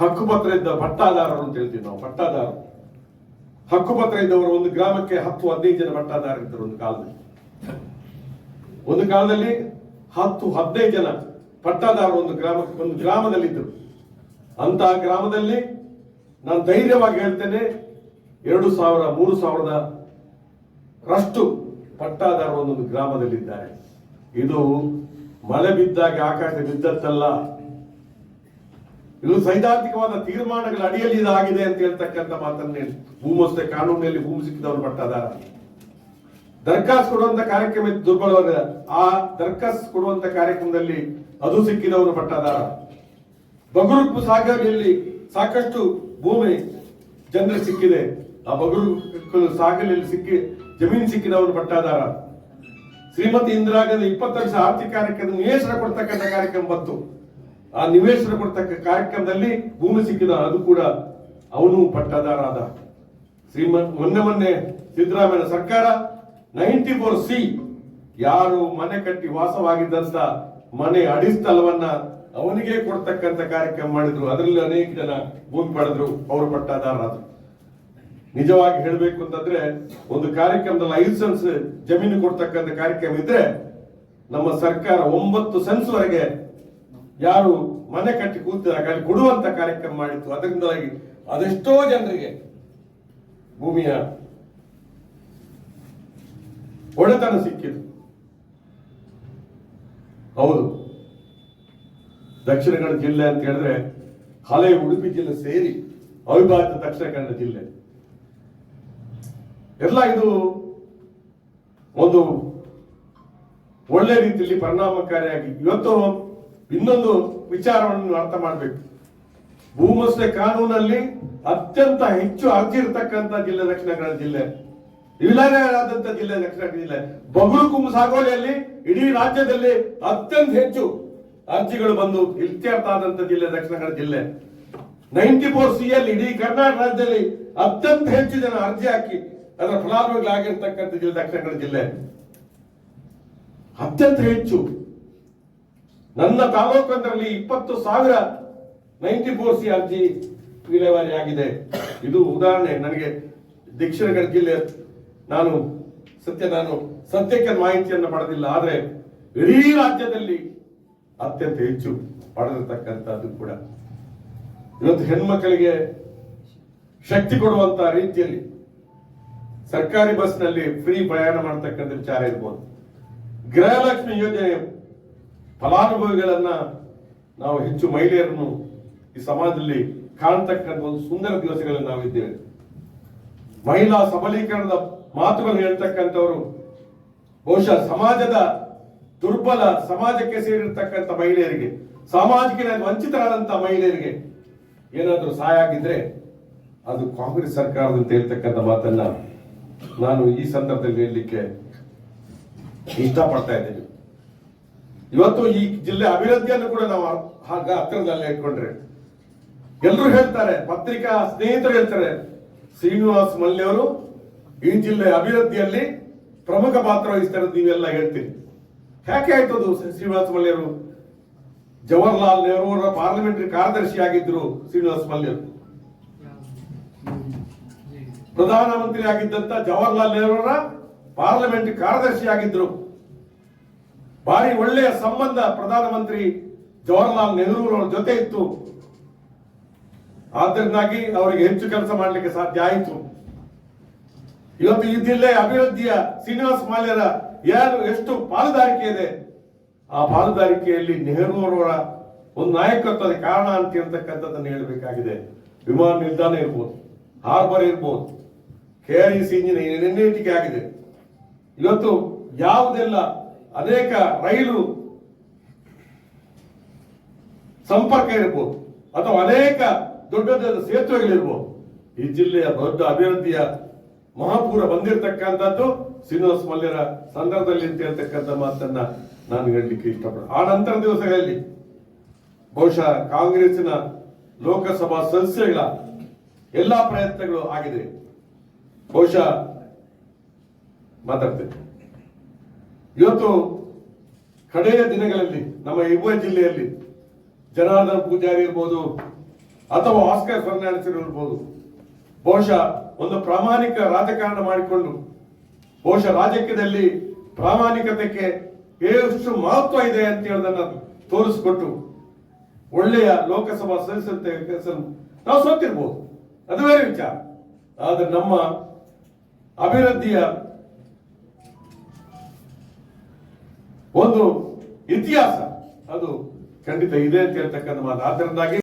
ಹಕ್ಕುಪತ್ರ ಇದ್ದ ಪಟ್ಟಾದಾರರು ಅಂತ ಹೇಳ್ತೀವಿ ನಾವು, ಪಟ್ಟಾದಾರರು. ಹಕ್ಕುಪತ್ರ ಇದ್ದವರು ಒಂದು ಗ್ರಾಮಕ್ಕೆ ಹತ್ತು, ಹದಿನೈದು ಜನ ಪಟ್ಟಾದಾರರು ಇದ್ದರು ಒಂದು ಕಾಲದಲ್ಲಿ. ಒಂದು ಕಾಲದಲ್ಲಿ ಹತ್ತು, ಹದಿನೈದು ಜನ ಪಟ್ಟಾದಾರರು ಒಂದು ಗ್ರಾಮಕ್ಕೆ ಒಂದು ಗ್ರಾಮದಲ್ಲಿದ್ದರು. ಅಂತಹ ಗ್ರಾಮದಲ್ಲಿ ನಾನು ಧೈರ್ಯವಾಗಿ ಹೇಳ್ತೇನೆ, ಎರಡು ಸಾವಿರ, ಮೂರು ಸಾವಿರದ ರಷ್ಟು ಪಟ್ಟಾದಾರರು ಒಂದೊಂದು ಗ್ರಾಮದಲ್ಲಿದ್ದಾರೆ. ಇದು ಮಳೆ ಬಿದ್ದಾಗ ಆಕಾಶ ಬಿದ್ದದ್ದಲ್ಲ. ಇದು ಸೈದ್ಧಾಂತಿಕವಾದ ತೀರ್ಮಾನಗಳ ಅಡಿಯಲ್ಲಿ ಇದಾಗಿದೆ ಅಂತ ಹೇಳ್ತಕ್ಕಂಥ ಮಾತನ್ನ ಭೂಮಸ್ತೆ ಕಾನೂನಿನಲ್ಲಿ ಭೂಮಿ ಸಿಕ್ಕಿದವರು ಪಟ್ಟಾದಾರ ದರ್ಖಾಸ್ ಕೊಡುವಂತ ಕಾರ್ಯಕ್ರಮ ದುರ್ಬಲವಾದ ಆ ದರ್ಖಾಸ್ ಕೊಡುವಂತ ಕಾರ್ಯಕ್ರಮದಲ್ಲಿ ಅದು ಸಿಕ್ಕಿದವರು ಪಟ್ಟದಾರ ಬಗುರುಪ್ಪು ಸಾಗಲಿಯಲ್ಲಿ ಸಾಕಷ್ಟು ಭೂಮಿ ಜನರು ಸಿಕ್ಕಿದೆ. ಆ ಬಗುರು ಸಾಗಲಿಯಲ್ಲಿ ಸಿಕ್ಕಿ ಜಮೀನು ಸಿಕ್ಕಿದವರು ಪಟ್ಟಾದಾರ ಶ್ರೀಮತಿ ಇಂದಿರಾ ಗಾಂಧಿ ಇಪ್ಪತ್ತು ವರ್ಷ ಆರ್ಥಿಕ ಕಾರ್ಯಕ್ರಮ ನಿವೇಶನ ಕೊಡ್ತಕ್ಕಂಥ ಕಾರ್ಯಕ್ರಮ ಬಂತು. ಆ ನಿವೇಶನ ಕೊಡ್ತಕ್ಕ ಕಾರ್ಯಕ್ರಮದಲ್ಲಿ ಭೂಮಿ ಸಿಕ್ಕಿದ ಅದು ಕೂಡ ಅವನು ಪಟ್ಟಾದಾರ ಆದ ಶ್ರೀಮಂತ್ ಮೊನ್ನೆ ಮೊನ್ನೆ ಸಿದ್ದರಾಮಯ್ಯ ಸರ್ಕಾರ ನೈಂಟಿ ಫೋರ್ ಸಿ ಯಾರು ಮನೆ ಕಟ್ಟಿ ವಾಸವಾಗಿದ್ದಂತ ಮನೆ ಅಡಿಸ್ತಲವನ್ನ ಅವನಿಗೆ ಕೊಡ್ತಕ್ಕಂಥ ಕಾರ್ಯಕ್ರಮ ಮಾಡಿದ್ರು. ಅದರಲ್ಲಿ ಅನೇಕ ಜನ ಭೂಮಿ ಪಡೆದ್ರು, ಅವರು ಪಟ್ಟಾದಾರರಾದ್ರು ನಿಜವಾಗಿ ಹೇಳಬೇಕು ಅಂತಂದ್ರೆ ಒಂದು ಕಾರ್ಯಕ್ರಮದಲ್ಲಿ ಐದು ಸೆನ್ಸ್ ಜಮೀನು ಕೊಡ್ತಕ್ಕಂಥ ಕಾರ್ಯಕ್ರಮ ಇದ್ರೆ ನಮ್ಮ ಸರ್ಕಾರ ಒಂಬತ್ತು ಸೆನ್ಸ್ ವರೆಗೆ ಯಾರು ಮನೆ ಕಟ್ಟಿ ಕೂತಿದ್ದಾರೆ ಅಲ್ಲಿ ಕೊಡುವಂತ ಕಾರ್ಯಕ್ರಮ ಮಾಡಿತ್ತು. ಅದರಿಂದಾಗಿ ಅದೆಷ್ಟೋ ಜನರಿಗೆ ಭೂಮಿಯ ಒಡೆತನ ಸಿಕ್ಕಿತು ಹೌದು. ದಕ್ಷಿಣ ಕನ್ನಡ ಜಿಲ್ಲೆ ಅಂತ ಹೇಳಿದ್ರೆ ಹಳೆ ಉಡುಪಿ ಜಿಲ್ಲೆ ಸೇರಿ ಅವಿಭಾಜ್ಯ ದಕ್ಷಿಣ ಕನ್ನಡ ಜಿಲ್ಲೆ. ಎಲ್ಲ ಇದು ಒಂದು ಒಳ್ಳೆ ರೀತಿಯಲ್ಲಿ ಪರಿಣಾಮಕಾರಿಯಾಗಿ ಇವತ್ತು ಇನ್ನೊಂದು ವಿಚಾರವನ್ನು ಅರ್ಥ ಮಾಡಬೇಕು. ಭೂಮಸ್ತೆ ಕಾನೂನಲ್ಲಿ ಅತ್ಯಂತ ಹೆಚ್ಚು ಅರ್ಜಿ ಇರತಕ್ಕಂತ ಜಿಲ್ಲೆ ದಕ್ಷಿಣ ಕನ್ನಡ ಜಿಲ್ಲೆ. ವಿಲಯವಾದಂತ ಜಿಲ್ಲೆ ದಕ್ಷಿಣ ಕನ್ನಡ ಜಿಲ್ಲೆ. ಬಗುರು ಕುಂಭ ಸಾಗೋಳಿಯಲ್ಲಿ ಇಡೀ ರಾಜ್ಯದಲ್ಲಿ ಅತ್ಯಂತ ಹೆಚ್ಚು ಅರ್ಜಿಗಳು ಬಂದು ಇತ್ಯರ್ಥ ಆದಂತ ಜಿಲ್ಲೆ ದಕ್ಷಿಣ ಕನ್ನಡ ಜಿಲ್ಲೆ. ನೈಂಟಿ ಫೋರ್ ಸಿ ಅಲ್ಲಿ ಇಡೀ ಕರ್ನಾಟಕ ರಾಜ್ಯದಲ್ಲಿ ಅತ್ಯಂತ ಹೆಚ್ಚು ಜನ ಅರ್ಜಿ ಹಾಕಿ ಅದರ ಫಲಾನುಭವಿಗಳಾಗಿರ್ತಕ್ಕಂಥ ಜಿಲ್ಲೆ ದಕ್ಷಿಣ ಕನ್ನಡ ಜಿಲ್ಲೆ. ಅತ್ಯಂತ ಹೆಚ್ಚು. ನನ್ನ ತಾಲೂಕಂದ್ರಲ್ಲಿ ಇಪ್ಪತ್ತು ಸಾವಿರ ನೈಂಟಿ ಫೋರ್ ಸಿ ಅರ್ಜಿ ವಿಲೇವಾರಿ ಆಗಿದೆ. ಇದು ಉದಾಹರಣೆ. ನನಗೆ ದಕ್ಷಿಣ ಕನ್ನಡ ಜಿಲ್ಲೆ ನಾನು ಸತ್ಯ ನಾನು ಸತ್ಯಕ್ಕೆ ಮಾಹಿತಿಯನ್ನು ಪಡೆದಿಲ್ಲ. ಆದರೆ ಇಡೀ ರಾಜ್ಯದಲ್ಲಿ ಅತ್ಯಂತ ಹೆಚ್ಚು ಪಡೆದಿರತಕ್ಕಂಥದ್ದು ಕೂಡ. ಇವತ್ತು ಹೆಣ್ಮಕ್ಕಳಿಗೆ ಶಕ್ತಿ ಕೊಡುವಂತ ರೀತಿಯಲ್ಲಿ ಸರ್ಕಾರಿ ಬಸ್ನಲ್ಲಿ ಫ್ರೀ ಪ್ರಯಾಣ ಮಾಡತಕ್ಕಂಥ ವಿಚಾರ ಇರ್ಬೋದು. ಗೃಹಲಕ್ಷ್ಮಿ ಯೋಜನೆ ಫಲಾನುಭವಿಗಳನ್ನ ನಾವು ಹೆಚ್ಚು ಮಹಿಳೆಯರನ್ನು ಈ ಸಮಾಜದಲ್ಲಿ ಕಾಣ್ತಕ್ಕಂಥ ಒಂದು ಸುಂದರ ದಿವಸಗಳಲ್ಲಿ ನಾವಿದ್ದೇವೆ. ಮಹಿಳಾ ಸಬಲೀಕರಣದ ಮಾತುಗಳನ್ನು ಹೇಳ್ತಕ್ಕಂಥವರು, ಬಹುಶಃ ಸಮಾಜದ ದುರ್ಬಲ ಸಮಾಜಕ್ಕೆ ಸೇರಿರ್ತಕ್ಕಂಥ ಮಹಿಳೆಯರಿಗೆ, ಸಾಮಾಜಿಕ ವಂಚಿತರಾದಂತಹ ಮಹಿಳೆಯರಿಗೆ ಏನಾದರೂ ಸಹಾಯ ಆಗಿದ್ರೆ ಅದು ಕಾಂಗ್ರೆಸ್ ಸರ್ಕಾರದ ಅಂತ ಹೇಳ್ತಕ್ಕಂಥ ಮಾತನ್ನ ನಾನು ಈ ಸಂದರ್ಭದಲ್ಲಿ ಹೇಳಲಿಕ್ಕೆ ಇಷ್ಟಪಡ್ತಾ ಇದ್ದೇನೆ. ಇವತ್ತು ಈ ಜಿಲ್ಲೆ ಅಭಿವೃದ್ಧಿಯನ್ನು ಕೂಡ ನಾವು ಹಾಗ ಹತ್ತಿರದಲ್ಲಿ ಇಟ್ಕೊಂಡ್ರೆ. ಎಲ್ಲರೂ ಹೇಳ್ತಾರೆ, ಪತ್ರಿಕಾ ಸ್ನೇಹಿತರು ಹೇಳ್ತಾರೆ, ಶ್ರೀನಿವಾಸ್ ಮಲ್ಯ ಅವರು, ಈ ಜಿಲ್ಲೆ ಅಭಿವೃದ್ಧಿಯಲ್ಲಿ ಪ್ರಮುಖ ಪಾತ್ರ ವಹಿಸ್ತಾರೆ ನೀವೆಲ್ಲ ಹೇಳ್ತೀರಿ. ಯಾಕೆ ಆಯ್ತು ಅದು ಶ್ರೀನಿವಾಸ್ ಮಲ್ಯರು ಜವಾಹರ್ಲಾಲ್ ನೆಹರು ಅವರ ಪಾರ್ಲಿಮೆಂಟರಿ ಕಾರ್ಯದರ್ಶಿ ಆಗಿದ್ರು ಶ್ರೀನಿವಾಸ್ ಮಲ್ಯರು ಪ್ರಧಾನಮಂತ್ರಿ ಆಗಿದ್ದಂತ ಜವಾಹರ್ಲಾಲ್ ನೆಹರು ಅವರ ಪಾರ್ಲಿಮೆಂಟ್ ಕಾರ್ಯದರ್ಶಿ ಆಗಿದ್ರು. ಭಾರಿ ಒಳ್ಳೆಯ ಸಂಬಂಧ ಪ್ರಧಾನಮಂತ್ರಿ ಜವಾಹರ್ಲಾಲ್ ನೆಹರು ಅವರ ಜೊತೆ ಇತ್ತು. ಆದ್ದರಿಂದಾಗಿ ಅವರಿಗೆ ಹೆಚ್ಚು ಕೆಲಸ ಮಾಡಲಿಕ್ಕೆ ಸಾಧ್ಯ ಆಯಿತು. ಇವತ್ತು ಈ ಜಿಲ್ಲೆ ಅಭಿವೃದ್ಧಿಯ ಶ್ರೀನಿವಾಸ ಮಾಲ್ಯರ ಯಾರು ಎಷ್ಟು ಪಾಲುದಾರಿಕೆ ಇದೆ, ಆ ಪಾಲುದಾರಿಕೆಯಲ್ಲಿ ನೆಹರು ಅವರ ಒಂದು ನಾಯಕತ್ವದ ಕಾರಣ ಅಂತ ಹೇಳ್ತಕ್ಕಂಥದ್ದನ್ನು ಹೇಳಬೇಕಾಗಿದೆ. ವಿಮಾನ ನಿಲ್ದಾಣ ಇರ್ಬೋದು, ಹಾರ್ಬರ್ ಇರ್ಬೋದು, K R E C engine ಆಗಿದೆ. ಇವತ್ತು ಯಾವುದೆಲ್ಲ ಅನೇಕ ರೈಲು ಸಂಪರ್ಕ ಇರ್ಬೋದು ಅಥವಾ ಅನೇಕ ದೊಡ್ಡ ದೊಡ್ಡ ಸೇತುವೆಗಳಿರ್ಬೋದು ಈ ಜಿಲ್ಲೆಯ ದೊಡ್ಡ ಅಭಿವೃದ್ಧಿಯ ಮಹಾಪೂರ ಬಂದಿರತಕ್ಕಂಥದ್ದು ಶ್ರೀನಿವಾಸ ಮಲ್ಯರ ಸಂದರ್ಭದಲ್ಲಿ ಅಂತ ಹೇಳ್ತಕ್ಕಂಥ ಮಾತನ್ನ ನಾನು ಹೇಳಲಿಕ್ಕೆ ಇಷ್ಟಪಡ ಆ ನಂತರ ದಿವಸಗಳಲ್ಲಿ ಬಹುಶಃ ಕಾಂಗ್ರೆಸ್ನ ಲೋಕಸಭಾ ಸದಸ್ಯಗಳ ಎಲ್ಲಾ ಪ್ರಯತ್ನಗಳು ಆಗಿದೆ ಬಹುಶಃ ಮಾತಾಡ್ತೇನೆ. ಇವತ್ತು ಕಡೆಯ ದಿನಗಳಲ್ಲಿ, ನಮ್ಮ ಯುವ ಜಿಲ್ಲೆಯಲ್ಲಿ ಜನಾರ್ದನ್ ಪೂಜಾರಿ ಇರ್ಬೋದು, ಅಥವಾ ಆಸ್ಕರ್ ಫರ್ನಾಂಡಿಸ್ ಇರ್ಬೋದು, ಬಹುಶಃ ಒಂದು ಪ್ರಾಮಾಣಿಕ ರಾಜಕಾರಣ ಮಾಡಿಕೊಂಡು, ಬಹುಶಃ ರಾಜಕೀಯದಲ್ಲಿ ಪ್ರಾಮಾಣಿಕತೆಗೆ ಎಷ್ಟು ಮಹತ್ವ ಇದೆ ಅಂತ ಹೇಳೋದನ್ನ ತೋರಿಸ್ಕೊಟ್ಟು ಒಳ್ಳೆಯ ಲೋಕಸಭಾ ಸದಸ್ಯತೆ ಕೆಲಸ ನಾವು ಸೋತಿರ್ಬೋದು. ಅದು ಬೇರೆ ವಿಚಾರ. ಆದ್ರೆ ನಮ್ಮ ಅಭಿವೃದ್ಧಿಯ ಒಂದು ಇತಿಹಾಸ. ಅದು ಖಂಡಿತ ಇದೆ ಅಂತ ಹೇಳ್ತಕ್ಕಂಥ ಮಾತು. ಆದ್ದರಿಂದಾಗಿ